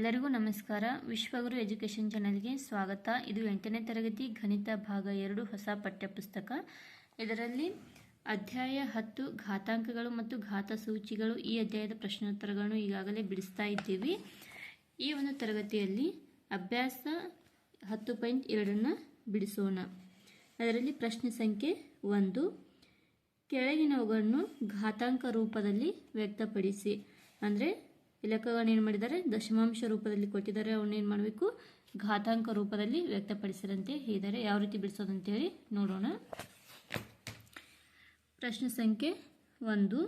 ಎಲ್ಲರಿಗೂ ನಮಸ್ಕಾರ. ವಿಶ್ವಗುರು ಎಜುಕೇಷನ್ ಚಾನೆಲ್ಗೆ ಸ್ವಾಗತ. ಇದು ಎಂಟನೇ ತರಗತಿ ಗಣಿತ ಭಾಗ ಎರಡು ಹೊಸ ಪಠ್ಯಪುಸ್ತಕ. ಇದರಲ್ಲಿ ಅಧ್ಯಾಯ ಹತ್ತು ಘಾತಾಂಕಗಳು ಮತ್ತು ಘಾತ ಸೂಚಿಗಳು ಈ ಅಧ್ಯಾಯದ ಪ್ರಶ್ನೋತ್ತರಗಳನ್ನು ಈಗಾಗಲೇ ಬಿಡಿಸ್ತಾ ಇದ್ದೀವಿ. ಈ ಒಂದು ತರಗತಿಯಲ್ಲಿ ಅಭ್ಯಾಸ ಹತ್ತು ಪಾಯಿಂಟ್ ಎರಡನ್ನು ಬಿಡಿಸೋಣ. ಅದರಲ್ಲಿ ಪ್ರಶ್ನೆ ಸಂಖ್ಯೆ ಒಂದು. ಕೆಳಗಿನವುಗಳನ್ನು ಘಾತಾಂಕ ರೂಪದಲ್ಲಿ ವ್ಯಕ್ತಪಡಿಸಿ. ಅಂದರೆ ಲೆಕ್ಕಗಳನ್ನ ಏನು ಮಾಡಿದ್ದಾರೆ? ದಶಮಾಂಶ ರೂಪದಲ್ಲಿ ಕೊಟ್ಟಿದ್ದಾರೆ ಅವನ್ನ ಏನು ಮಾಡಬೇಕು? ಘಾತಾಂಕ ರೂಪದಲ್ಲಿ ವ್ಯಕ್ತಪಡಿಸಿದಂತೆ ಹೇಳಿದ್ದಾರೆ. ಯಾವ ರೀತಿ ಬಿಡಿಸೋದಂತೇಳಿ ನೋಡೋಣ. ಪ್ರಶ್ನೆ ಸಂಖ್ಯೆ ಒಂದು.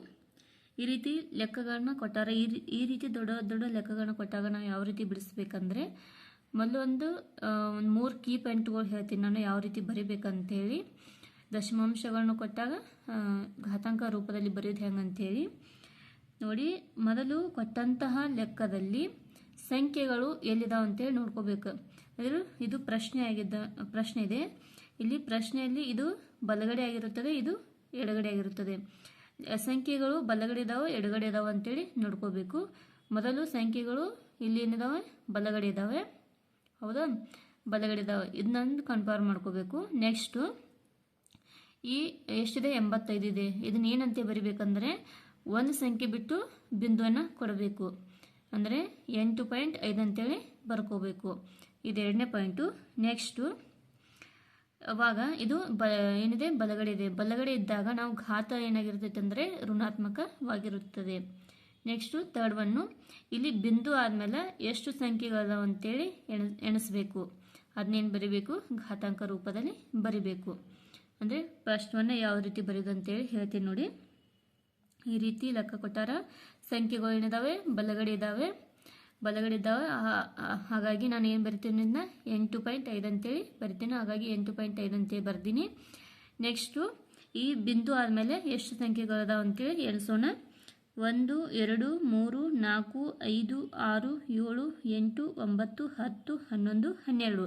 ಈ ರೀತಿ ಲೆಕ್ಕಗಳನ್ನ ಕೊಟ್ಟಾರ, ಈ ರೀತಿ ದೊಡ್ಡ ದೊಡ್ಡ ಲೆಕ್ಕಗಳನ್ನ ಕೊಟ್ಟಾಗ ನಾವು ಯಾವ ರೀತಿ ಬಿಡಿಸ್ಬೇಕಂದ್ರೆ, ಮೊದಲು ಒಂದು ಒಂದು ಮೂರು ಕೀ ಪಾಯಿಂಟ್ಗಳು ಹೇಳ್ತೀನಿ ನಾನು ಯಾವ ರೀತಿ ಬರಿಬೇಕಂತೇಳಿ. ದಶಮಾಂಶಗಳನ್ನು ಕೊಟ್ಟಾಗ ಘಾತಾಂಕ ರೂಪದಲ್ಲಿ ಬರೆಯೋದು ಹೆಂಗಂತೇಳಿ. ನೋಡಿ, ಮೊದಲು ಕೊಟ್ಟಂತಹ ಲೆಕ್ಕದಲ್ಲಿ ಸಂಖ್ಯೆಗಳು ಎಲ್ಲಿದಾವೆ ಅಂತೇಳಿ ನೋಡ್ಕೋಬೇಕು. ಅದ್ರ ಇದು ಪ್ರಶ್ನೆ ಆಗಿದ್ದ, ಪ್ರಶ್ನೆ ಇದೆ. ಇಲ್ಲಿ ಪ್ರಶ್ನೆಯಲ್ಲಿ ಇದು ಬಲಗಡೆ ಆಗಿರುತ್ತದೆ, ಇದು ಎಡಗಡೆ ಆಗಿರುತ್ತದೆ. ಸಂಖ್ಯೆಗಳು ಬಲಗಡೆ ಇದಾವೆ, ಎಡಗಡೆ ಇದಾವೆ ಅಂತೇಳಿ ನೋಡ್ಕೋಬೇಕು. ಮೊದಲು ಸಂಖ್ಯೆಗಳು ಇಲ್ಲಿ ಏನಿದಾವೆ? ಬಲಗಡೆ ಇದಾವೆ. ಹೌದಾ? ಬಲಗಡೆ ಇದಾವೆ. ಇದನ್ನ ಕನ್ಫರ್ಮ್ ಮಾಡ್ಕೋಬೇಕು. ನೆಕ್ಸ್ಟು ಈ ಎಷ್ಟಿದೆ? ಎಂಬತ್ತೈದು ಇದೆ. ಇದನ್ನ ಏನಂತೆ ಬರಿಬೇಕಂದ್ರೆ ಒಂದು ಸಂಖ್ಯೆ ಬಿಟ್ಟು ಬಿಂದುವನ್ನು ಕೊಡಬೇಕು. ಅಂದರೆ ಎಂಟು ಪಾಯಿಂಟ್ ಐದು ಅಂತೇಳಿ ಬರ್ಕೋಬೇಕು. ಇದು ಎರಡನೇ ಪಾಯಿಂಟು. ನೆಕ್ಸ್ಟು ಅವಾಗ ಇದು ಬ, ಏನಿದೆ? ಬಲಗಡೆ ಇದೆ. ಬಲಗಡೆ ಇದ್ದಾಗ ನಾವು ಘಾತ ಏನಾಗಿರ್ತೈತೆ ಅಂದರೆ ಋಣಾತ್ಮಕವಾಗಿರುತ್ತದೆ. ನೆಕ್ಸ್ಟು ತರ್ಡ್ ಒನ್ನು ಇಲ್ಲಿ ಬಿಂದು ಆದಮೇಲೆ ಎಷ್ಟು ಸಂಖ್ಯೆಗಳದಾವ ಅಂತೇಳಿ ಎಣ, ಎಣಿಸ್ಬೇಕು. ಅದನ್ನೇನು ಬರಿಬೇಕು? ಘಾತಾಂಕ ರೂಪದಲ್ಲಿ ಬರಿಬೇಕು. ಅಂದರೆ ಪ್ರಶ್ನವನ್ನು ಯಾವ ರೀತಿ ಬರೆಯೋದು ಅಂತೇಳಿ ಹೇಳ್ತೀನಿ ನೋಡಿ. ಈ ರೀತಿ ಲೆಕ್ಕ ಕೊಟ್ಟಾರ. ಸಂಖ್ಯೆಗಳು ಏನಿದಾವೆ? ಬಲಗಡೆ ಇದ್ದಾವೆ ಬಲಗಡೆ ಇದ್ದಾವೆ ಹಾಗಾಗಿ ನಾನು ಏನು ಬರ್ತೀನಿ ಅದನ್ನ ಎಂಟು ಪಾಯಿಂಟ್ ಐದು ಅಂತೇಳಿ ಬರ್ತೀನಿ. ಹಾಗಾಗಿ ಎಂಟು ಪಾಯಿಂಟ್ ಐದು ಅಂತೇಳಿ ಬರ್ತೀನಿ ನೆಕ್ಸ್ಟು ಈ ಬಿಂದು ಆದಮೇಲೆ ಎಷ್ಟು ಸಂಖ್ಯೆಗಳಿದಾವೆ ಅಂತೇಳಿ ಎಣಿಸೋಣ ಒಂದು, ಎರಡು, ಮೂರು, ನಾಲ್ಕು, ಐದು, ಆರು, ಏಳು, ಎಂಟು, ಒಂಬತ್ತು, ಹತ್ತು, ಹನ್ನೊಂದು, ಹನ್ನೆರಡು.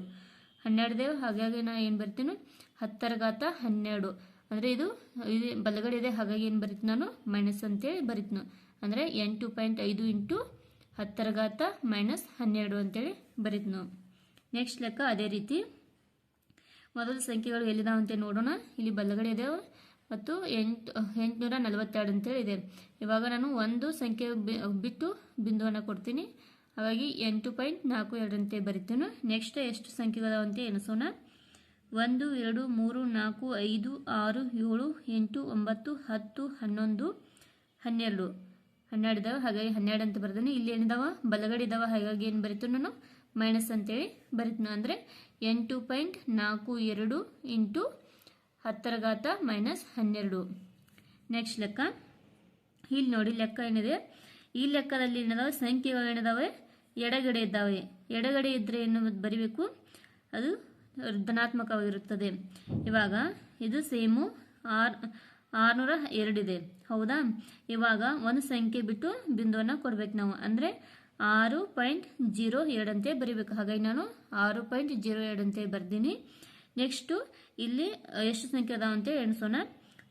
ಹನ್ನೆರಡು ಹಾಗಾಗಿ ನಾನು ಏನು ಬರ್ತೀನಿ? ಹತ್ತರ ಘಾತ ಹನ್ನೆರಡು. ಅಂದರೆ ಇದು ಇದು ಬಲಗಡೆ ಇದೆ, ಹಾಗಾಗಿ ಏನು ಬರೀತು ನಾನು? ಮೈನಸ್ ಅಂತೇಳಿ ಬರೀತು ಅಂದರೆ ಎಂಟು ಪಾಯಿಂಟ್ ಐದು ಇಂಟು ಹತ್ತರ ಘಾತ ಮೈನಸ್ ಹನ್ನೆರಡು ಅಂತೇಳಿ ಬರೀತೀನಿ. ನೆಕ್ಸ್ಟ್ ಲೆಕ್ಕ ಅದೇ ರೀತಿ. ಮೊದಲ ಸಂಖ್ಯೆಗಳು ಎಲ್ಲಿದಾವೆ ಅಂತ ನೋಡೋಣ. ಇಲ್ಲಿ ಬಲಗಡೆ ಇದೆ. ಮತ್ತು ಎಂಟು, ಎಂಟುನೂರ ನಲವತ್ತೆರಡು ಅಂತೇಳಿ ಇದೆ. ಇವಾಗ ನಾನು ಒಂದು ಸಂಖ್ಯೆ ಬಿಟ್ಟು ಬಿಂದುವನ್ನು ಕೊಡ್ತೀನಿ. ಹಾಗಾಗಿ ಎಂಟು ಪಾಯಿಂಟ್ ನಾಲ್ಕು ಎರಡು ಅಂತೇಳಿ ಬರಿತೇನೆ. ನೆಕ್ಸ್ಟ್ ಎಷ್ಟು ಸಂಖ್ಯೆಗಳಾವಂತೆ ಎಣಿಸೋಣ. ಒಂದು, ಎರಡು, ಮೂರು, ನಾಲ್ಕು, ಐದು, ಆರು, ಏಳು, ಎಂಟು, ಒಂಬತ್ತು, ಹತ್ತು, ಹನ್ನೊಂದು, ಹನ್ನೆರಡು. ಹನ್ನೆರಡು ಇದಾವೆ, ಹಾಗಾಗಿ ಹನ್ನೆರಡು ಅಂತ ಬರ್ತೀನಿ ಇಲ್ಲಿ ಏನಿದಾವ? ಬಲಗಡೆ ಇದಾವ, ಹಾಗಾಗಿ ಏನು ಬರೀತು ನಾನು? ಮೈನಸ್ ಅಂತೇಳಿ ಬರಿತೀನಿ ಅಂದರೆ ಎಂಟು ಪಾಯಿಂಟ್ ನಾಲ್ಕು ಎರಡು ಇಂಟು ಹತ್ತರ ಘಾತ ಮೈನಸ್ ಹನ್ನೆರಡು. ನೆಕ್ಸ್ಟ್ ಲೆಕ್ಕ. ಇಲ್ಲಿ ನೋಡಿ ಲೆಕ್ಕ ಏನಿದೆ. ಈ ಲೆಕ್ಕದಲ್ಲಿ ಏನಿದಾವೆ? ಸಂಖ್ಯೆಗಳು ಏನಿದಾವೆ? ಎಡಗಡೆ ಇದ್ದಾವೆ. ಎಡಗಡೆ ಇದ್ದರೆ ಏನು ಬರಿಬೇಕು? ಅದು ಧನಾತ್ಮಕವಾಗಿರುತ್ತದೆ ಇವಾಗ ಇದು ಸೇಮು ಆರ್, ಆರುನೂರ ಎರಡಿದೆ. ಹೌದಾ? ಇವಾಗ ಒಂದು ಸಂಖ್ಯೆ ಬಿಟ್ಟು ಬಿಂದುವನ್ನು ಕೊಡ್ಬೇಕು ನಾವು. ಅಂದರೆ ಆರು ಪಾಯಿಂಟ್ ಜೀರೋ ಎರಡಂತೆ ಬರಿಬೇಕು. ಹಾಗಾಗಿ ನಾನು ಆರು ಪಾಯಿಂಟ್ ಜೀರೋ ಎರಡಂತೆ ಬರ್ತೀನಿ ನೆಕ್ಸ್ಟು ಇಲ್ಲಿ ಎಷ್ಟು ಸಂಖ್ಯೆ ಅದಾವ ಅಂತ ಎಣಿಸೋಣ.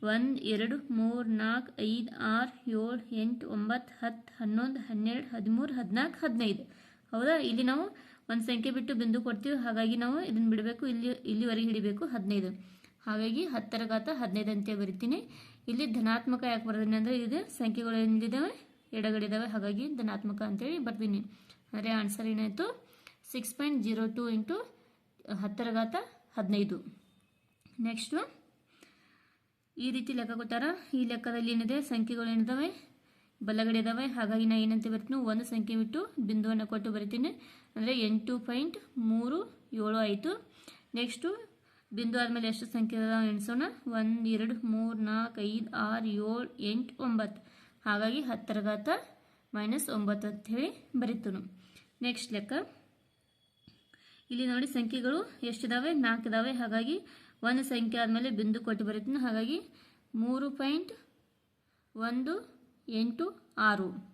ಒಂದು, ಎರಡು, ಮೂರು, ನಾಲ್ಕು, ಐದು, ಆರು, ಏಳು, ಎಂಟು, ಒಂಬತ್ತು, ಹತ್ತು, ಹನ್ನೊಂದು, ಹನ್ನೆರಡು, ಹದಿಮೂರು ಹದಿನಾಲ್ಕು ಹದಿನೈದು. ಹೌದಾ? ಇಲ್ಲಿ ನಾವು ಒಂದು ಸಂಖ್ಯೆ ಬಿಟ್ಟು ಬಿಂದು ಕೊಡ್ತೀವಿ. ಹಾಗಾಗಿ ನಾವು ಇದನ್ನ ಬಿಡಬೇಕು. ಇಲ್ಲಿ, ಇಲ್ಲಿವರೆಗೆ ಹಿಡಿಬೇಕು ಹದಿನೈದು. ಹಾಗಾಗಿ ಹತ್ತರ ಘಾತ ಹದಿನೈದು ಅಂತ ಬರಿತೀನಿ. ಇಲ್ಲಿ ಧನಾತ್ಮಕ ಯಾಕೆ ಬರ್ತೀನಿ ಅಂದ್ರೆ ಇದು ಸಂಖ್ಯೆಗಳು ಏನಿದ್ದಾವೆ ಎಡಗಡೆ ಇದ್ದಾವೆ ಹಾಗಾಗಿ ಧನಾತ್ಮಕ ಅಂತೇಳಿ ಬರ್ತೀನಿ. ಅಂದರೆ ಆನ್ಸರ್ ಏನಾಯಿತು? Six point zero two into ಹತ್ತರ ಘಾತ ಹದಿನೈದು ನೆಕ್ಸ್ಟು ಈ ರೀತಿ ಲೆಕ್ಕ ಕೊಟ್ಟಾರ? ಈ ಲೆಕ್ಕದಲ್ಲಿ ಏನಿದೆ? ಸಂಖ್ಯೆಗಳು ಏನಿದಾವೆ? ಬಲಗಡೆ ಇದಾವೆ ಹಾಗಾಗಿ ನಾ ಏನಂತ ಬರ್ತೀನಿ? ಒಂದು ಸಂಖ್ಯೆ ಬಿಟ್ಟು ಬಿಂದುವನ್ನು ಕೊಟ್ಟು ಬರಿತೀನಿ. ಅಂದರೆ ಎಂಟು ಪಾಯಿಂಟ್ ಮೂರು ಏಳು ಆಯಿತು. ನೆಕ್ಸ್ಟು ಬಿಂದು ಆದಮೇಲೆ ಎಷ್ಟು ಸಂಖ್ಯೆ ಎಣಿಸೋಣ. ಒಂದು, ಎರಡು, ಮೂರು, ನಾಲ್ಕು, ಐದು, ಆರು, ಏಳು, ಎಂಟು, ಒಂಬತ್ತು. ಹಾಗಾಗಿ ಹತ್ತರ ಘಾತ ಮೈನಸ್ ಒಂಬತ್ತು ಅಂತ ಹೇಳಿ ಬರೀತನು. ನೆಕ್ಸ್ಟ್ ಲೆಕ್ಕ. ಇಲ್ಲಿ ನೋಡಿ ಸಂಖ್ಯೆಗಳು ಎಷ್ಟಿದಾವೆ? ನಾಲ್ಕು ಇದಾವೆ. ಹಾಗಾಗಿ ಒಂದು ಸಂಖ್ಯೆ ಆದಮೇಲೆ ಬಿಂದು ಕೊಟ್ಟು ಬರೀತೀನಿ. ಹಾಗಾಗಿ ಮೂರು ಪಾಯಿಂಟ್ ಒಂದು ಎಂಟು ಆರು.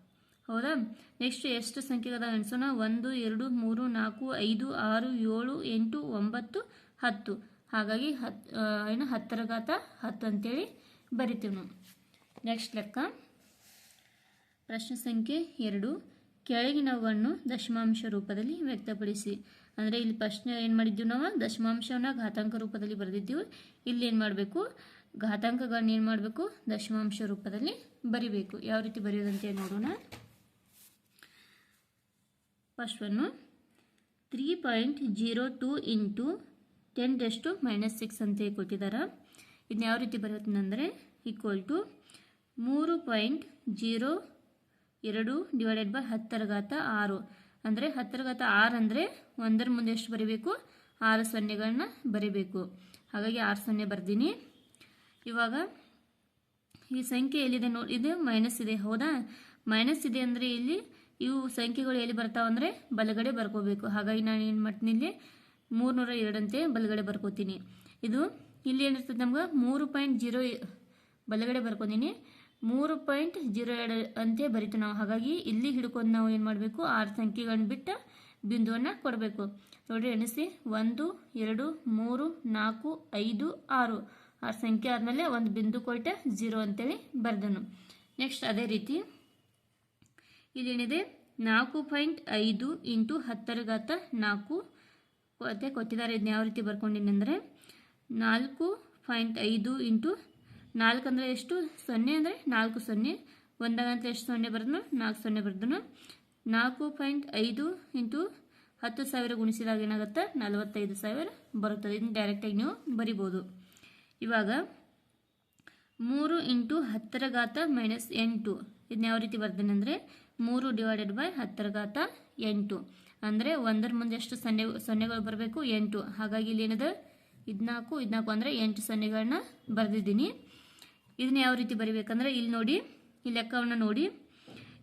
ಹೌದಾ? ನೆಕ್ಸ್ಟ್ ಎಷ್ಟು ಸಂಖ್ಯೆಗಳ ಎಣಿಸೋಣ ಒಂದು, ಎರಡು, ಮೂರು, ನಾಲ್ಕು, ಐದು, ಆರು, ಏಳು, ಎಂಟು, ಒಂಬತ್ತು, ಹತ್ತು. ಹಾಗಾಗಿ ಹತ್ ಏನು ಹತ್ತರ ಘಾತ ಹತ್ತು ಅಂತೇಳಿ ಬರಿತೀವಿ ನಾವು. ನೆಕ್ಸ್ಟ್ ಲೆಕ್ಕ. ಪ್ರಶ್ನೆ ಸಂಖ್ಯೆ ಎರಡು. ಕೆಳಗಿನವನ್ನು ದಶಮಾಂಶ ರೂಪದಲ್ಲಿ ವ್ಯಕ್ತಪಡಿಸಿ. ಅಂದರೆ ಇಲ್ಲಿ ಪ್ರಶ್ನೆ ಏನು ಮಾಡಿದ್ದೀವಿ ನಾವು? ದಶಮಾಂಶವನ್ನು ಘಾತಾಂಕ ರೂಪದಲ್ಲಿ ಬರೆದಿದ್ದೀವಿ. ಇಲ್ಲಿ ಏನು ಮಾಡಬೇಕು? ಘಾತಾಂಕಗಳನ್ನ ಏನು ಮಾಡಬೇಕು? ದಶಮಾಂಶ ರೂಪದಲ್ಲಿ ಬರಿಬೇಕು. ಯಾವ ರೀತಿ ಬರೆಯೋದಂತೆ ನೋಡೋಣ. First one three point zero two into ten dust minus six ಅಂತ ಕೊಟ್ಟಿದ್ದಾರೆ? ಇದನ್ನ ಯಾವ ರೀತಿ ಬರುತ್ತಂದರೆ ಈಕ್ವಲ್ ಟು ಮೂರು ಪಾಯಿಂಟ್ ಜೀರೋ ಎರಡು ಡಿವೈಡೆಡ್ ಬೈ ಹತ್ತರ ಘಾತ ಆರು. ಅಂದರೆ ಹತ್ತರ ಘಾತ ಆರು ಅಂದರೆ ಒಂದರ ಮುಂದೆ ಎಷ್ಟು ಬರೀಬೇಕು? ಆರು ಸೊನ್ನೆಗಳನ್ನ ಬರೀಬೇಕು. ಹಾಗಾಗಿ ಆರು ಸೊನ್ನೆ ಬರ್ದೀನಿ. ಇವಾಗ ಈ ಸಂಖ್ಯೆ ಎಲ್ಲಿದೆ ನೋಡಿ ಇದು ಮೈನಸ್ ಇದೆ, ಹೌದಾ? ಮೈನಸ್ ಇದೆ ಅಂದರೆ ಇಲ್ಲಿ ಇವು ಸಂಖ್ಯೆಗಳು ಎಲ್ಲಿ ಬರ್ತಾವೆ ಅಂದರೆ ಬಲಗಡೆ ಬರ್ಕೋಬೇಕು. ಹಾಗಾಗಿ ನಾನು ಏನು ಮಾಡ್ತೀನಿ ಇಲ್ಲಿ ಮೂರ್ನೂರ ಎರಡಂತೆ ಬಲಗಡೆ ಬರ್ಕೋತೀನಿ. ಇದು ಇಲ್ಲಿ ಏನಿರ್ತದೆ ನಮ್ಗೆ? ಮೂರು ಪಾಯಿಂಟ್ ಜೀರೋ ಬಲಗಡೆ ಬರ್ಕೊತೀನಿ ಮೂರು ಪಾಯಿಂಟ್ ಜೀರೋ ಎರಡು ಅಂತೆ ಬರೀತು ನಾವು. ಹಾಗಾಗಿ ಇಲ್ಲಿ ಹಿಡ್ಕೊಂಡು ನಾವು ಏನು ಮಾಡಬೇಕು? ಆರು ಸಂಖ್ಯೆಗಳನ್ನ ಬಿಟ್ಟು ಬಿಂದುವನ್ನು ಕೊಡಬೇಕು. ನೋಡಿರಿ, ಎಣಿಸಿ. ಒಂದು, ಎರಡು, ಮೂರು, ನಾಲ್ಕು, ಐದು, ಆರು. ಆರು ಸಂಖ್ಯೆ ಆದಮೇಲೆ ಒಂದು ಬಿಂದು ಕೊಟ್ಟೆ ಜೀರೋ ಅಂತೇಳಿ ಬರೆದನು. ನೆಕ್ಸ್ಟ್ ಅದೇ ರೀತಿ. ಇಲ್ಲೇನಿದೆ ನಾಲ್ಕು ಪಾಯಿಂಟ್ ಐದು ಇಂಟು ಹತ್ತರಗಾತ ನಾಲ್ಕು ಮತ್ತೆ ಕೊಟ್ಟಿದ್ದಾರೆ. ಇದನ್ನ ಯಾವ ರೀತಿ ಬರ್ಕೊಂಡಿನಿ ಅಂದರೆ ನಾಲ್ಕು ಪಾಯಿಂಟ್ ಐದು ಇಂಟು ನಾಲ್ಕು ಅಂದರೆ ಎಷ್ಟು? ಸೊನ್ನೆ ಅಂದರೆ ನಾಲ್ಕು ಸೊನ್ನೆ. ಒಂದಾಗಂತ ಎಷ್ಟು ಸೊನ್ನೆ ಬರೆದ್ನು? ನಾಲ್ಕು ಸೊನ್ನೆ ಬರೆದನು? ನಾಲ್ಕು ಪಾಯಿಂಟ್ ಐದು ಇಂಟು ಹತ್ತು ಸಾವಿರ ಗುಣಿಸಿದಾಗ ಏನಾಗುತ್ತೆ? ನಲವತ್ತೈದು ಸಾವಿರ ಬರುತ್ತದೆ. ಇದನ್ನು ಡೈರೆಕ್ಟಾಗಿ ನೀವು ಬರಿಬೋದು. ಇವಾಗ ಮೂರು ಇಂಟು ಹತ್ತರ ಘಾತ ಮೈನಸ್ ಎಂಟು. ಇದನ್ನ ಯಾವ ರೀತಿ ಬರ್ದೇನೆ ಅಂದರೆ ಮೂರು ಡಿವೈಡೆಡ್ ಬೈ ಹತ್ತರ ಘಾತ ಎಂಟು. ಅಂದರೆ ಒಂದರ ಮುಂದೆ ಎಷ್ಟು ಸೊನ್ನೆ ಸೊನ್ನೆಗಳು ಬರಬೇಕು? ಎಂಟು. ಹಾಗಾಗಿ ಇಲ್ಲಿ ಏನಿದೆ? ಇದ್ನಾಲ್ಕು ಇದ್ನಾಲ್ಕು ಅಂದರೆ ಎಂಟು ಸೊನ್ನೆಗಳನ್ನ ಬರೆದಿದ್ದೀನಿ. ಇದನ್ನ ಯಾವ ರೀತಿ ಬರಿಬೇಕಂದ್ರೆ ಇಲ್ಲಿ ನೋಡಿ, ಈ ಲೆಕ್ಕವನ್ನು ನೋಡಿ.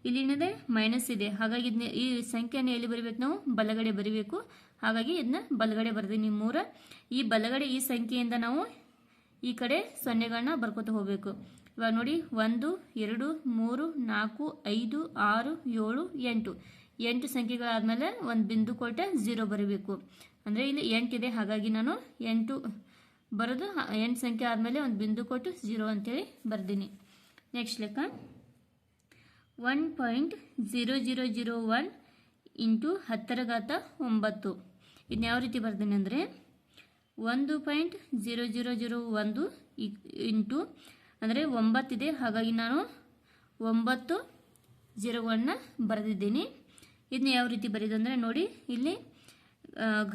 ಇಲ್ಲಿ ಏನಿದೆ? ಮೈನಸ್ ಇದೆ. ಹಾಗಾಗಿ ಇದನ್ನ ಈ ಸಂಖ್ಯೆಯನ್ನು ಎಲ್ಲಿ ಬರಿಬೇಕು ನಾವು? ಬಲಗಡೆ ಬರಿಬೇಕು. ಹಾಗಾಗಿ ಇದನ್ನ ಬಲಗಡೆ ಬರೆದಿನಿ ಮೂರ. ಈ ಬಲಗಡೆ ಈ ಸಂಖ್ಯೆಯಿಂದ ನಾವು ಈ ಕಡೆ ಸೊನ್ನೆಗಳನ್ನ ಬರ್ಕೋತ ಹೋಗಬೇಕು. ಇವಾಗ ನೋಡಿ ಒಂದು, ಎರಡು, ಮೂರು, ನಾಲ್ಕು, ಐದು, ಆರು, ಏಳು, ಎಂಟು. ಎಂಟು ಸಂಖ್ಯೆಗಳಾದಮೇಲೆ ಒಂದು ಬಿಂದು ಕೊಟ್ಟೆ ಝೀರೋ ಬರೀಬೇಕು. ಅಂದರೆ ಇಲ್ಲಿ ಎಂಟಿದೆ ಹಾಗಾಗಿ ನಾನು ಎಂಟು ಬರೋದು ಎಂಟು ಸಂಖ್ಯೆ ಆದಮೇಲೆ ಒಂದು ಬಿಂದು ಕೊಟ್ಟು ಝೀರೋ ಅಂತೇಳಿ ಬರ್ದೀನಿ. ನೆಕ್ಸ್ಟ್ ಲೆಕ್ಕ. One point zero zero zero one into ಹತ್ತರ ಘಾತ ಒಂಬತ್ತು. ಇದನ್ನ ಯಾವ ರೀತಿ ಬರ್ತೀನಿ ಅಂದರೆ, ಒಂದು ಪಾಯಿಂಟ್ ಝೀರೋ ಜೀರೋ ಜೀರೋ ಒಂದು ಇಂಟು ಅಂದರೆ ಒಂಬತ್ತಿದೆ. ಹಾಗಾಗಿ ನಾನು ಒಂಬತ್ತು ಜೀರೋಗಳನ್ನು ಬರೆದಿದ್ದೀನಿ. ಇದನ್ನ ಯಾವ ರೀತಿ ಬರೆಯೋದಂದರೆ ನೋಡಿ, ಇಲ್ಲಿ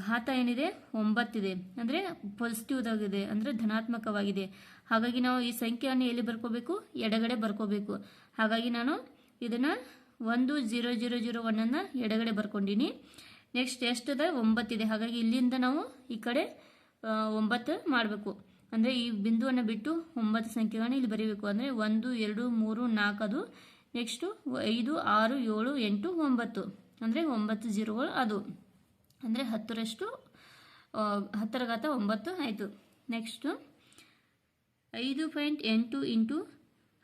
ಘಾತ ಏನಿದೆ? ಒಂಬತ್ತಿದೆ. ಅಂದರೆ ಪಾಸಿಟಿವ್ದಾಗಿದೆ ಅಂದರೆ ಧನಾತ್ಮಕವಾಗಿದೆ. ಹಾಗಾಗಿ ನಾವು ಈ ಸಂಖ್ಯೆಯನ್ನು ಎಲ್ಲಿ ಬರ್ಕೋಬೇಕು? ಎಡಗಡೆ ಬರ್ಕೋಬೇಕು. ಹಾಗಾಗಿ ನಾನು ಇದನ್ನು ಒಂದು ಜೀರೋ ಜೀರೋ ಜೀರೋ ಒನ್ನನ್ನು ಎಡಗಡೆ ಬರ್ಕೊಂಡಿನಿ. ನೆಕ್ಸ್ಟ್ ಎಷ್ಟಿದೆ? ಒಂಬತ್ತಿದೆ. ಹಾಗಾಗಿ ಇಲ್ಲಿಂದ ನಾವು ಈ ಕಡೆ ಒಂಬತ್ತು ಮಾಡಬೇಕು. ಅಂದರೆ ಈ ಬಿಂದುವನ್ನು ಬಿಟ್ಟು ಒಂಬತ್ತು ಸಂಖ್ಯೆಗಳನ್ನು ಇಲ್ಲಿ ಬರೀಬೇಕು. ಅಂದರೆ ಒಂದು, ಎರಡು, ಮೂರು, ನಾಲ್ಕು ಅದು. ನೆಕ್ಸ್ಟು ಐದು, ಆರು, ಏಳು, ಎಂಟು, ಒಂಬತ್ತು. ಅಂದರೆ ಒಂಬತ್ತು ಜೀರೋಗಳು ಅದು. ಅಂದರೆ ಹತ್ತರಷ್ಟು ಹತ್ತರ ಘಾತ ಒಂಬತ್ತು ಆಯಿತು. ನೆಕ್ಸ್ಟು ಐದು ಪಾಯಿಂಟ್ ಎಂಟು ಇಂಟು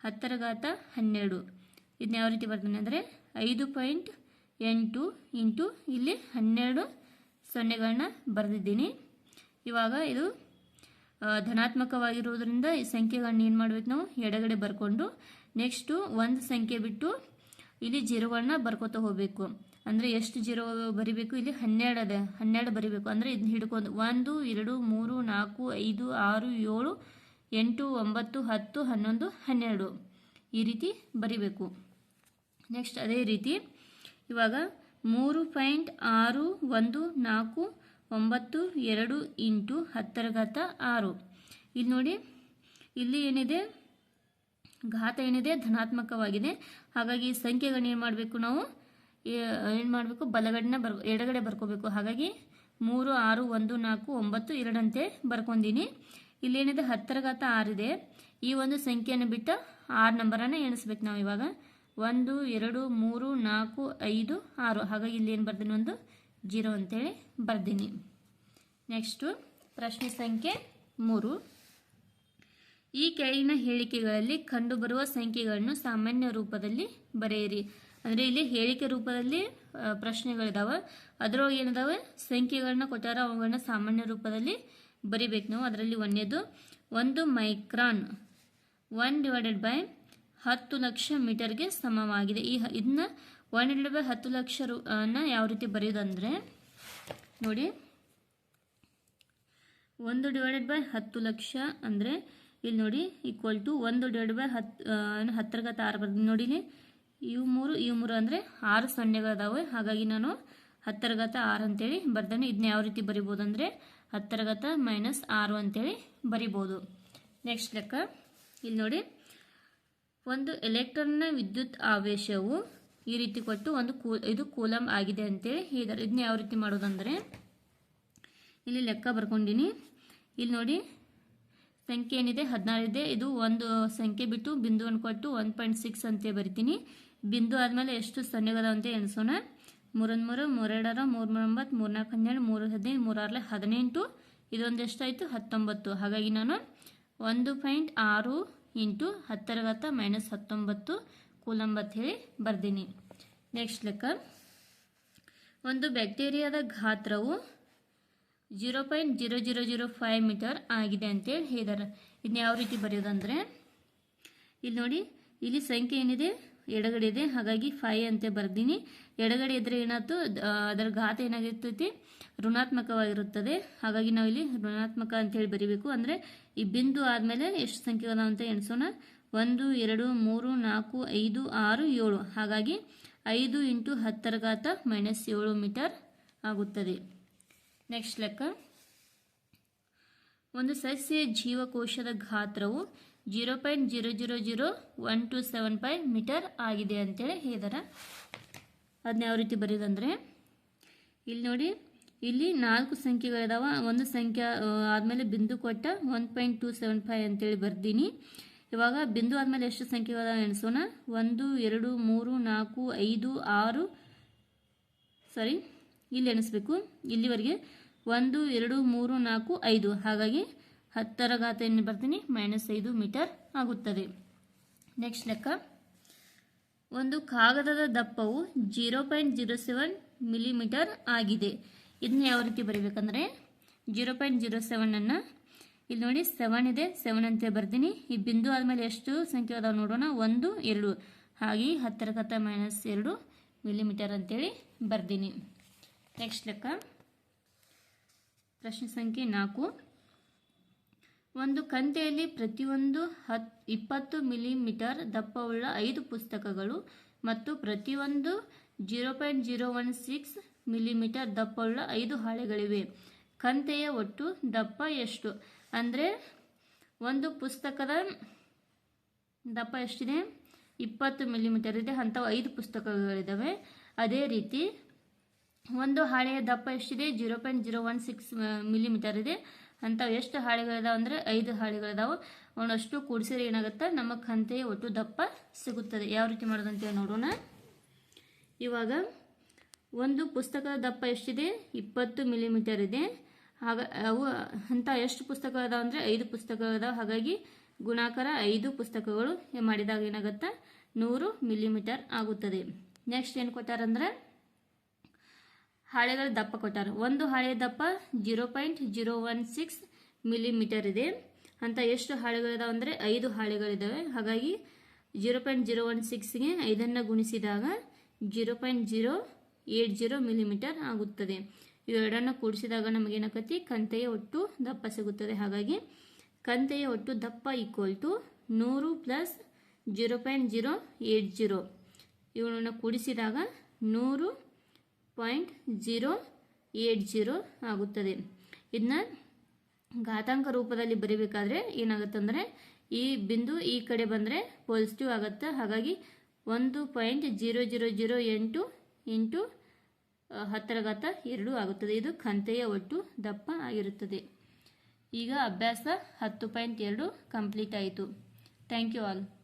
ಹತ್ತರ ಘಾತ ಹನ್ನೆರಡು. ಇದನ್ನ ಯಾವ ರೀತಿ ಬರ್ತಾನೆ ಅಂದರೆ ಐದು ಪಾಯಿಂಟ್ ಎಂಟು ಇಂಟು ಇಲ್ಲಿ ಹನ್ನೆರಡು ಸೊನ್ನೆಗಳನ್ನ ಬರೆದಿದ್ದೀನಿ. ಇವಾಗ ಇದು ಧನಾತ್ಮಕವಾಗಿರುವುದರಿಂದ ಈ ಸಂಖ್ಯೆಗಳನ್ನ ಏನು ಮಾಡ್ಬೇಕು ನಾವು? ಎಡಗಡೆ ಬರ್ಕೊಂಡು ನೆಕ್ಸ್ಟು ಒಂದು ಸಂಖ್ಯೆ ಬಿಟ್ಟು ಇಲ್ಲಿ ಜೀರೋಗಳನ್ನ ಬರ್ಕೋತಾ ಹೋಗಬೇಕು. ಅಂದರೆ ಎಷ್ಟು ಜೀರೋ ಬರಿಬೇಕು? ಇಲ್ಲಿ ಹನ್ನೆರಡು ಅದ. ಹನ್ನೆರಡು ಬರಿಬೇಕು. ಅಂದರೆ ಇದನ್ನ ಹಿಡ್ಕೊಂಡು ಒಂದು, ಎರಡು, ಮೂರು, ನಾಲ್ಕು, ಐದು, ಆರು, ಏಳು, ಎಂಟು, ಒಂಬತ್ತು, ಹತ್ತು, ಹನ್ನೊಂದು, ಹನ್ನೆರಡು ಈ ರೀತಿ ಬರಿಬೇಕು. ನೆಕ್ಸ್ಟ್ ಅದೇ ರೀತಿ ಇವಾಗ ಮೂರು ಪಾಯಿಂಟ್ ಆರು, ಒಂದು, ನಾಲ್ಕು ಒಂಬತ್ತು, ಎರಡು ಇಂಟು ಹತ್ತರ ಘಾತ ಆರು. ಇಲ್ಲಿ ನೋಡಿ, ಇಲ್ಲಿ ಏನಿದೆ? ಘಾತ ಏನಿದೆ? ಧನಾತ್ಮಕವಾಗಿದೆ. ಹಾಗಾಗಿ ಈ ಸಂಖ್ಯೆಗಳನ್ನ ಏನು ಮಾಡಬೇಕು ನಾವು? ಏನು ಮಾಡಬೇಕು? ಬಲಗಡೆನ ಬರ್, ಎಡಗಡೆ ಬರ್ಕೋಬೇಕು. ಹಾಗಾಗಿ ಮೂರು, ಆರು, ಒಂದು, ನಾಲ್ಕು, ಒಂಬತ್ತು, ಎರಡಂತೆ ಇಲ್ಲಿ ಏನಿದೆ? ಹತ್ತರ ಘಾತ ಆರಿದೆ. ಈ ಒಂದು ಸಂಖ್ಯೆಯನ್ನು ಬಿಟ್ಟು ಆರು ನಂಬರನ್ನು ಎಣಿಸ್ಬೇಕು ನಾವು ಇವಾಗ. ಒಂದು, ಎರಡು, ಮೂರು, ನಾಲ್ಕು, ಐದು, ಆರು. ಹಾಗಾಗಿ ಇಲ್ಲಿ ಏನು ಬರ್ತೀನಿ ಒಂದು? ಜೀರೋ ಅಂತೇಳಿ ಬರ್ದೀನಿ. ನೆಕ್ಸ್ಟು ಪ್ರಶ್ನೆ ಸಂಖ್ಯೆ ಮೂರು. ಈ ಕೆಳಗಿನ ಹೇಳಿಕೆಗಳಲ್ಲಿ ಕಂಡುಬರುವ ಸಂಖ್ಯೆಗಳನ್ನು ಸಾಮಾನ್ಯ ರೂಪದಲ್ಲಿ ಬರೆಯಿರಿ. ಅಂದರೆ ಇಲ್ಲಿ ಹೇಳಿಕೆ ರೂಪದಲ್ಲಿ ಪ್ರಶ್ನೆಗಳಿದಾವೆ. ಅದರೊಳಗೆ ಏನಿದಾವೆ? ಸಂಖ್ಯೆಗಳನ್ನ ಕೊಟ್ಟಾರ ಅವುಗಳನ್ನ ಸಾಮಾನ್ಯ ರೂಪದಲ್ಲಿ ಬರಿಬೇಕು ನಾವು. ಅದರಲ್ಲಿ ಒಂದೇದು, ಒಂದು ಮೈಕ್ರಾನ್, ಒನ್ ಡಿವೈಡೆಡ್ ಬೈ ಹತ್ತು ಲಕ್ಷ ಮೀಟರ್ಗೆ ಸಮವಾಗಿದೆ. ಈ ಇದನ್ನ ಒನ್ ಡಿವೈಡ್ ಬೈ ಹತ್ತು ಲಕ್ಷ ರು ಅನ್ನ ಯಾವ ರೀತಿ ಬರೆಯೋದಂದರೆ, ನೋಡಿ. ಒಂದು ಡಿವೈಡೆಡ್ ಬೈ ಹತ್ತು ಲಕ್ಷ ಅಂದರೆ, ಇಲ್ಲಿ ನೋಡಿ ಈಕ್ವಲ್ ಟು ಒಂದು ಡಿವೈಡ್ ಬೈ ಹತ್ತು ಹತ್ತರ ಗತ ಆರು ಬರ್ದು ನೋಡಿ ಇವು ಮೂರು ಇವು ಮೂರು ಅಂದರೆ ಆರು ಸೊನ್ನೆಗಳದಾವೆ. ಹಾಗಾಗಿ ನಾನು ಹತ್ತರಗತ ಆರು ಅಂತೇಳಿ ಬರ್ದೇನೆ. ಇದನ್ನ ಯಾವ ರೀತಿ ಬರಿಬೋದು ಅಂದರೆ, ಹತ್ತರಗತ ಮೈನಸ್ ಆರು ಅಂತೇಳಿ ಬರಿಬೋದು. ನೆಕ್ಸ್ಟ್ ಲೆಕ್ಕ. ಇಲ್ಲಿ ನೋಡಿ, ಒಂದು ಎಲೆಕ್ಟ್ರಾನ್ನ ವಿದ್ಯುತ್ ಆವೇಶವು ಈ ರೀತಿ ಕೊಟ್ಟು ಒಂದು ಕೂ, ಇದು ಕೂಲಂ ಆಗಿದೆ ಅಂತೇಳಿ ಹೇಳಿದ್ದಾರೆ. ಇದನ್ನ ಯಾವ ರೀತಿ ಮಾಡೋದಂದರೆ, ಇಲ್ಲಿ ಲೆಕ್ಕ ಬರ್ಕೊಂಡಿನಿ. ಇಲ್ಲಿ ನೋಡಿ, ಸಂಖ್ಯೆ ಏನಿದೆ? ಹದಿನಾರು ಇದೆ. ಒಂದು ಸಂಖ್ಯೆ ಬಿಟ್ಟು ಬಿಂದುವನ್ನು ಕೊಟ್ಟು ಒನ್ ಪಾಯಿಂಟ್ ಸಿಕ್ಸ್ ಅಂತ ಬರಿತೀನಿ. ಬಿಂದು ಆದಮೇಲೆ ಎಷ್ಟು ಸೊನ್ನೆಗದ ಅಂತ ಎಣಿಸೋಣ. ಮೂರೊಂದು ಮೂರು ಮೂರೆರಡರ ಮೂರು ಮೂರು ಮೂರ್ನಾಲ್ಕು ಹನ್ನೆರಡು, ಮೂರು ಹದಿನೈದು ಮೂರಾರಲೆ ಹದಿನೆಂಟು. ಇದೊಂದು ಎಷ್ಟಾಯಿತು? ಹತ್ತೊಂಬತ್ತು. ಹಾಗಾಗಿ ನಾನು ಒಂದು ಪಾಯಿಂಟ್ ಆರು ಇಂಟು ಹತ್ತರ ಮೈನಸ್ ಹತ್ತೊಂಬತ್ತು. ಕೂಲಂಬತ್ ಹೇಳಿ ಬರ್ದೀನಿ. ನೆಕ್ಸ್ಟ್ ಲೆಕ್ಕ. ಒಂದು ಬ್ಯಾಕ್ಟೀರಿಯಾದ ಗಾತ್ರವು zero point zero zero zero five metre ಆಗಿದೆ ಅಂತೇಳಿ ಹೇಳಿದ್ದಾರೆ ಇದನ್ನ ಯಾವ ರೀತಿ ಬರೆಯೋದಂದರೆ, ಇಲ್ಲಿ ನೋಡಿ, ಇಲ್ಲಿ ಸಂಖ್ಯೆ ಏನಿದೆ? ಎಡಗಡೆ ಇದೆ. ಹಾಗಾಗಿ ಫೈ ಅಂತ ಬರ್ದೀನಿ. ಎಡಗಡೆ ಇದ್ರೆ ಏನಾಯ್ತು? ಅದರ ಘಾತ ಏನಾಗಿರ್ತೈತಿ? ಋಣಾತ್ಮಕವಾಗಿರುತ್ತದೆ. ಹಾಗಾಗಿ ನಾವು ಇಲ್ಲಿ ಋಣಾತ್ಮಕ ಅಂತೇಳಿ ಬರಿಬೇಕು. ಅಂದರೆ ಈ ಬಿಂದು ಆದಮೇಲೆ ಎಷ್ಟು ಸಂಖ್ಯೆ ಅಂತ ಎಣಿಸೋಣ. ಒಂದು, ಎರಡು, ಮೂರು, ನಾಲ್ಕು, ಐದು, ಆರು, ಏಳು. ಹಾಗಾಗಿ ಐದು ಇಂಟು ಹತ್ತರ ಘಾತ ಮೈನಸ್ ಏಳು ಮೀಟರ್ ಆಗುತ್ತದೆ. ನೆಕ್ಸ್ಟ್ ಲೆಕ್ಕ. ಒಂದು ಸಸ್ಯ ಜೀವಕೋಶದ ಗಾತ್ರವು zero point zero zero zero one two seven five metre ಆಗಿದೆ ಅಂತೇಳಿ ಹೇಳಿದಾರೆ. ಅದನ್ನ ಯಾವ ರೀತಿ ಬರೆಯೋದಂದರೆ, ಇಲ್ಲಿ ನೋಡಿ, ಇಲ್ಲಿ ನಾಲ್ಕು ಸಂಖ್ಯೆಗಳಿದಾವೆ. ಒಂದು ಸಂಖ್ಯೆ ಆದಮೇಲೆ ಬಿಂದು ಕೊಟ್ಟ one point two seven five ಅಂತೇಳಿ ಬರ್ದೀನಿ. ಇವಾಗ ಬಿಂದು ಆದಮೇಲೆ ಎಷ್ಟು ಸಂಖ್ಯೆಗಳಿದಾವೆ ಎಣಿಸೋಣ? ಒಂದು, ಎರಡು, ಮೂರು, ನಾಲ್ಕು, ಐದು, ಆರು. ಸಾರಿ ಇಲ್ಲಿ ಎಣಿಸ್ಬೇಕು. ಇಲ್ಲಿವರೆಗೆ ಒಂದು, ಎರಡು, ಮೂರು, ನಾಲ್ಕು, ಐದು. ಹಾಗಾಗಿ ಹತ್ತರ ಘಾತೆಯನ್ನು ಬರ್ತೀನಿ? ಮೈನಸ್ ಐದು ಮೀಟರ್ ಆಗುತ್ತದೆ. ನೆಕ್ಸ್ಟ್ ಲೆಕ್ಕ. ಒಂದು ಕಾಗದದ ದಪ್ಪವು zero point zero seven millimetre ಆಗಿದೆ. ಇದನ್ನ ಯಾವ ರೀತಿ ಬರೀಬೇಕಂದ್ರೆ? ಜೀರೋ ಪಾಯಿಂಟ್ ಜೀರೋ ಸೆವೆನನ್ನು ಇಲ್ಲಿ ನೋಡಿ ಸೆವೆನ್ ಇದೆ. ಸೆವೆನ್ ಅಂತ ಬರ್ತೀನಿ. ಈ ಬಿಂದು ಆದಮೇಲೆ ಎಷ್ಟು ಸಂಖ್ಯೆ ಅದಾವೆ ನೋಡೋಣ. ಒಂದು, ಎರಡು. ಹಾಗೆ ಹತ್ತರ ಕತ್ತ ಮೈನಸ್ ಎರಡು ಮಿಲಿಮೀಟರ್ ಅಂತೇಳಿ ಬರ್ದೀನಿ. ನೆಕ್ಸ್ಟ್ ಲೆಕ್ಕ. ಪ್ರಶ್ನೆ ಸಂಖ್ಯೆ ನಾಲ್ಕು. ಒಂದು ಕಂತೆಯಲ್ಲಿ ಪ್ರತಿಯೊಂದು ಹತ್, ಇಪ್ಪತ್ತು ಮಿಲಿಮೀಟರ್ ದಪ್ಪವುಳ್ಳ ಐದು ಪುಸ್ತಕಗಳು ಮತ್ತು ಪ್ರತಿಯೊಂದು zero point zero one six millimetre ದಪ್ಪವುಳ್ಳ ಐದು ಹಾಳೆಗಳಿವೆ. ಕಂತೆಯ ಒಟ್ಟು ದಪ್ಪ ಎಷ್ಟು? ಅಂದರೆ ಒಂದು ಪುಸ್ತಕದ ದಪ್ಪ ಎಷ್ಟಿದೆ? ಇಪ್ಪತ್ತು ಮಿಲಿಮೀಟರ್ ಇದೆ, ಅಂಥವು ಐದು ಪುಸ್ತಕಗಳಿದ್ದಾವೆ ಅದೇ ರೀತಿ ಒಂದು ಹಾಳೆಯ ದಪ್ಪ ಎಷ್ಟಿದೆ? Zero point zero one six millimetre ಇದೆ. ಅಂಥವು ಎಷ್ಟು ಹಾಳೆಗಳಿದಾವೆ ಅಂದರೆ ಐದು ಹಾಳೆಗಳಿದಾವೆ. ಒಂದಷ್ಟು ಕೂಡಿಸಿದ್ರೆ ಏನಾಗುತ್ತೆ? ನಮ್ಮ ಕಂತೆಯ ಒಟ್ಟು ದಪ್ಪ ಸಿಗುತ್ತದೆ. ಯಾವ ರೀತಿ ಮಾಡೋದಂತ ನೋಡೋಣ. ಇವಾಗ ಒಂದು ಪುಸ್ತಕದ ದಪ್ಪ ಎಷ್ಟಿದೆ? ಇಪ್ಪತ್ತು ಮಿಲಿಮೀಟರ್ ಇದೆ. ಹಾಗ, ಅವು ಅಂತ ಎಷ್ಟು ಪುಸ್ತಕಗಳಿದಾವೆ ಅಂದರೆ ಐದು ಪುಸ್ತಕಗಳಿದಾವೆ ಹಾಗಾಗಿ ಗುಣಾಕಾರ ಐದು ಪುಸ್ತಕಗಳು ಮಾಡಿದಾಗ ಏನಾಗುತ್ತೆ? ನೂರು ಮಿಲಿಮೀಟರ್ ಆಗುತ್ತದೆ. ನೆಕ್ಸ್ಟ್ ಏನು ಕೊಟ್ಟಾರಂದ್ರೆ ಹಾಳೆಗಳ ದಪ್ಪ ಕೊಟ್ಟಾರ. ಒಂದು ಹಾಳೆಯ ದಪ್ಪ zero point zero one six millimetre ಇದೆ. ಅಂತ ಎಷ್ಟು ಹಾಳೆಗಳಿದಾವೆ ಅಂದರೆ ಐದು ಹಾಳೆಗಳಿದ್ದಾವೆ ಹಾಗಾಗಿ ಜೀರೋ ಪಾಯಿಂಟ್ ಜೀರೋ ಒನ್ ಸಿಕ್ಸ್ಗೆ ಐದನ್ನು ಗುಣಿಸಿದಾಗ zero point zero eight zero millimetre ಆಗುತ್ತದೆ. ಇವೆರಡನ್ನು ಕೂಡಿಸಿದಾಗ ನಮಗೇನಾಗತ್ತಿ ಕಂತೆಯ ಒಟ್ಟು ದಪ್ಪ ಸಿಗುತ್ತದೆ. ಹಾಗಾಗಿ ಕಂತೆಯ ಒಟ್ಟು ದಪ್ಪ ಈಕ್ವಲ್ ಟು ನೂರು plus zero point zero eight zero ಇವುಗಳನ್ನು ಕೂಡಿಸಿದಾಗ ನೂರು ಪಾಯಿಂಟ್ ಜೀರೋ ಏಟ್ ಜೀರೋ ಆಗುತ್ತದೆ. ಇದನ್ನ ಘಾತಾಂಕ ರೂಪದಲ್ಲಿ ಬರೀಬೇಕಾದ್ರೆ ಏನಾಗುತ್ತೆ ಅಂದರೆ ಈ ಬಿಂದು ಈ ಕಡೆ ಬಂದರೆ ಪಾಸಿಟಿವ್ ಆಗುತ್ತೆ. ಹಾಗಾಗಿ ಒಂದು ಪಾಯಿಂಟ್ ಜೀರೋ ಜೀರೋ ಜೀರೋ ಎಂಟು ಇಂಟು ಆ, ಹತ್ತರ ಘಾತ ಎರಡು ಆಗುತ್ತದೆ. ಇದು ಕಂತೆಯ ಒಟ್ಟು ದಪ್ಪ ಆಗಿರುತ್ತದೆ. ಈಗ ಅಭ್ಯಾಸ ಹತ್ತು ಪಾಯಿಂಟ್ ಎರಡು ಕಂಪ್ಲೀಟ್ ಆಯಿತು. Thank you all.